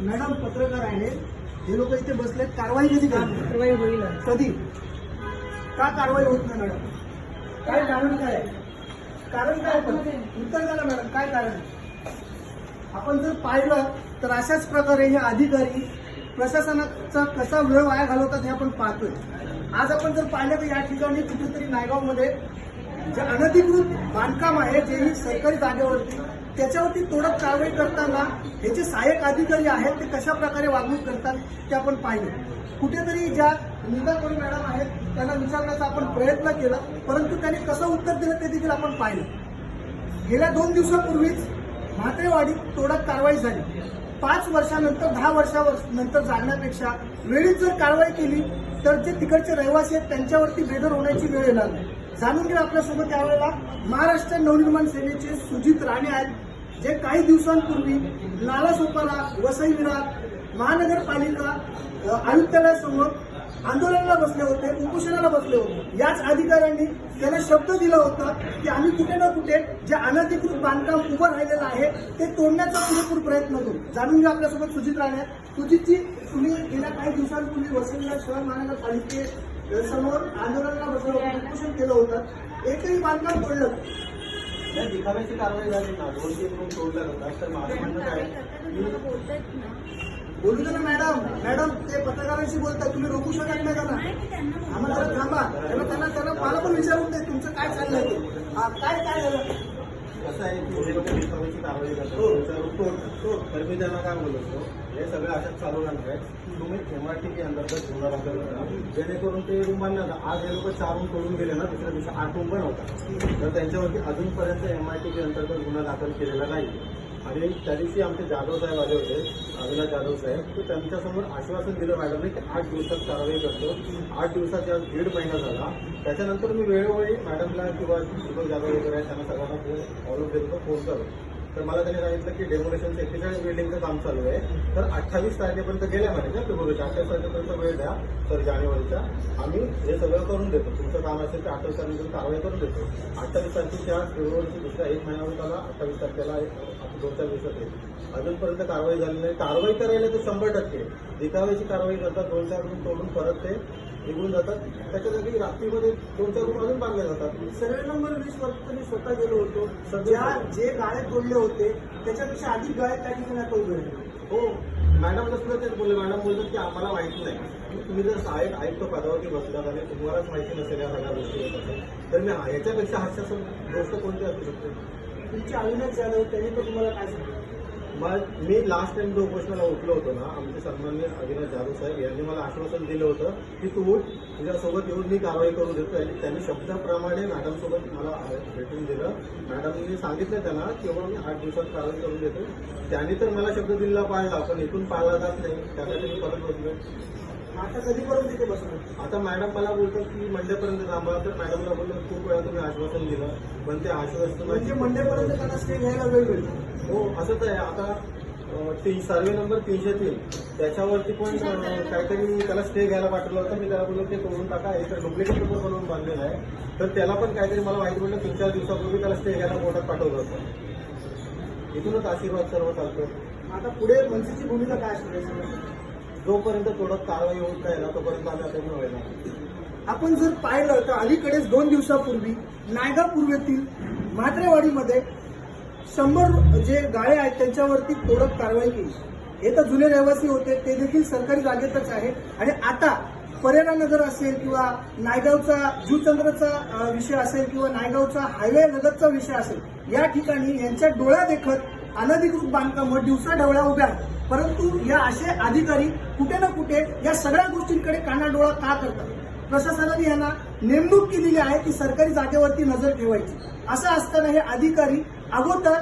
Madam पत्रकार आहेत. हे लोक इथे बसलेत. कारवाई कधी कारवाई होईल. कधी? का कारवाई होत नाही मॅडम? काय कारण काय? कारण काय उत्तर ना मॅडम काय कारण? आपण जर पाहिलं तर अशाच प्रकारे हे अधिकारी प्रशासनाचा कसा वेळ वाया घालवतात हे आपण पाहतोय. आज आपण जर पाहिलं तर या ठिकाणी कुठेतरी नायगावमध्ये जे अनधिकृत बांधकाम आहे जे ही सरकारी जागेवरती त्याच्यावरती तोडक कारवाई करताना हे जे सहाय्यक अधिकारी आहेत ते कशा प्रकारे वागणूक करतात ते आपण पाहिलं. कुठेतरी ज्या निंदाकोरी मॅडम आहेत त्यांना विचारण्याचा आपण प्रयत्न केला परंतु त्यांनी कसं उत्तर दिलं ते देखील आपण पाहिलं. गेल्या दोन दिवसापूर्वीच म्हात्रेवाडीत तोडक कारवाई झाली. पाच वर्षानंतर दहा वर्षानंतर जागण्यापेक्षा वेळीच जर कारवाई केली तर जे तिकडचे रहिवासी आहेत त्यांच्यावरती बेदर होण्याची वेळ येणार नाही. जाणून घेऊ आपल्यासोबत यावेळेला. महाराष्ट्र नवनिर्माण सेनेचे सुजित राणे आहेत जे काही दिवसांपूर्वी नालासोपारा वसई विरार महानगरपालिका आयुक्तालयासमोर आंदोलनाला बसले होते उपोषणाला बसले होते. याच अधिकाऱ्यांनी त्याला शब्द दिला होता की आम्ही कुठे ना कुठे जे अनधिकृत बांधकाम उभं राहिलेलं आहे ते तोडण्याचा पुरेपूर प्रयत्न करू. जाणून घ्या आपल्यासोबत सुजित राणे. आहेत. सुजितजी तुम्ही गेल्या काही दिवसांपूर्वी वसईला शहर महानगरपालिके समोर आंदोलनाला बसलं होतं उपोषण केलं होतं. एकही बांधकाम तोडलं नाही. दिखाव्याची कारवाई झाली ना दोन तीन रूम तोडल्या जातात तर माझं म्हणणं काय? बोलू दे ना मॅडम. मॅडम ते पत्रकारांशी बोलतात तुम्ही रोखू शकत नाही का ना? आम्हाला जरा थांबा. त्यांना त्यांना त्यांना मला पण विचारून दे तुमचं काय चाललंय ते. हा, काय काय झालं? कसं आहे? की हे लोक दिखाव्याची कारवाई करतात. हो. रूम तोडतात. तर मी त्यांना काय बोलतो हे सगळं अशाच चालू राहणार आहे तुम्ही एम आर टी के अंतर्गत गुन्हा दाखल करा जेणेकरून ते रूम आज हे लोक चार रूम करून गेले ना दुसऱ्या दिवशी आठ रूम पण होता तर त्यांच्यावरती अजूनपर्यंत एम आय टी के अंतर्गत गुन्हा दाखल केलेला नाही आणि त्या दिवशी आमचे जाधव साहेब आले होते अविनाश जाधव साहेब तर त्यांच्यासमोर आश्वासन दिलं मॅडमने की आठ दिवसात कारवाई करतो. आठ दिवसात आज दीड महिना झाला. त्याच्यानंतर मी वेळोवेळी मॅडमला किंवा दीपक जाधव वगैरे त्यांना सगळ्यांना फॉलो देतो फोन करतो. तर मला त्यांनी सांगितलं की डेमोलेशनचं एक्केचाळीस बिल्डिंगचं काम चालू आहे. तर अठ्ठावीस तारखेपर्यंत गेल्या म्हणजे महिन्याच्या फेब्रुवारीच्या अठ्ठावीस तारखेपर्यंत वेळ द्या. तर जानेवारीच्या आम्ही हे सगळं करून देतो. तुमचं काम असेल तर अठ्ठावीस तारखेपर्यंत कारवाई करून देतो. अठ्ठावीस तारखेच्या फेब्रुवारीच्या दुसऱ्या एक महिन्यावर त्याला अठ्ठावीस तारखेला एक- दोन चार दिवसात येईल. अजूनपर्यंत कारवाई झाली नाही. कारवाई करायला ते शंभर टक्के. दिखाव्याची कारवाई करतात दोन चार रूम तोडून परत ते निघून जातात. त्याच्या जागी रात्रीमध्ये दोन चार रूम अजून बांधले जातात. सर्वे नंबर वीस वरती मी स्वतः गेलो होतो. ज्या जे गाळे तोडले होते त्याच्यापेक्षा अधिक गाळे त्या ठिकाणी आहेत. हो. मॅडम कसं तेच बोलले मॅडम बोलतात की आम्हाला माहिती नाही. तुम्ही जर सहाय्यक आयुक्त पदावरती बसलात आणि तुम्हालाच माहिती नसेल या सगळ्या गोष्टी तर मी याच्यापेक्षा हास्यास्पद गोष्ट कोणती असू शकते? तुमचे अविनाश जाधव त्यांनी तर तुम्हाला काय सांगितलं? मी लास्ट टाइम जो उपोषणाला उठलो होतो ना आमचे सन्मान्य अविनाश जाधव साहेब यांनी मला आश्वासन दिलं होतं की तू उठ तुझ्यासोबत येऊन मी कारवाई करून देतो. आणि त्यांनी शब्दाप्रमाणे मॅडमसोबत मला भेटून दिलं. मॅडमने सांगितलं त्यांना की मी आठ दिवसात कारवाई करून देतो. त्यांनी तर मला शब्द दिलेला पाळला पण इथून पाळला जात नाही. त्यासाठी मी परत बसलो आता कधीपर्यंत तिथे बसणार? आता मॅडम मला बोलतात की मंडेपर्यंत थांबा. तर मॅडमला बोललो खूप वेळा तुम्ही आश्वासन दिलं. पण ते आश्वासन म्हणजे मंडेपर्यंत त्यांना स्टे घ्यायला वेळ मिळतो. हो असंच आहे. आता तीन सर्वे नंबर तीनशे तीन. त्याच्यावरती पण काहीतरी त्याला स्टे घ्यायला पाठवलं होतं. मी त्याला बोललो ते तोडून टाका. एक डुप्लिकेट पेपर बनवून बांधलेला आहे. तर त्याला पण काहीतरी मला माहिती पडलं. तीन चार दिवसापूर्वी त्याला स्टे घ्यायला कोर्टात पाठवलं होतं. इथूनच आशीर्वाद सर्व चालतो आता पुढे मनसेची भूमिका काय असणार जोपर्यंत थोडं कारवाई होत नाही ना तोपर्यंत आम्ही आता व्हायला आपण जर पाहिलं तर अलीकडेच दोन दिवसापूर्वी नायगाव पूर्वेतील म्हात्रेवाडीमध्ये शंभर जे गाळे आहेत त्यांच्यावरती तोडक कारवाई केली. हे तर जुने रहिवासी होते ते देखील सरकारी जागेतच आहे आणि आता परेरा नगर असेल किंवा नायगावचा जुचंद्रचा विषय असेल किंवा नायगावचा हायवे लगतचा विषय असेल या ठिकाणी यांच्या डोळ्या देखत अनधिकृत बांधकाम दिवसा ढवळ्या उभ्या आहेत. परंतु या असे अधिकारी कुठे ना कुठे या सगळ्या गोष्टींकडे कानाडोळा का करतात? प्रशासनाने यांना नेमणूक केलेली आहे की सरकारी जागेवरती नजर ठेवायची. असं असताना हे अधिकारी अगोदर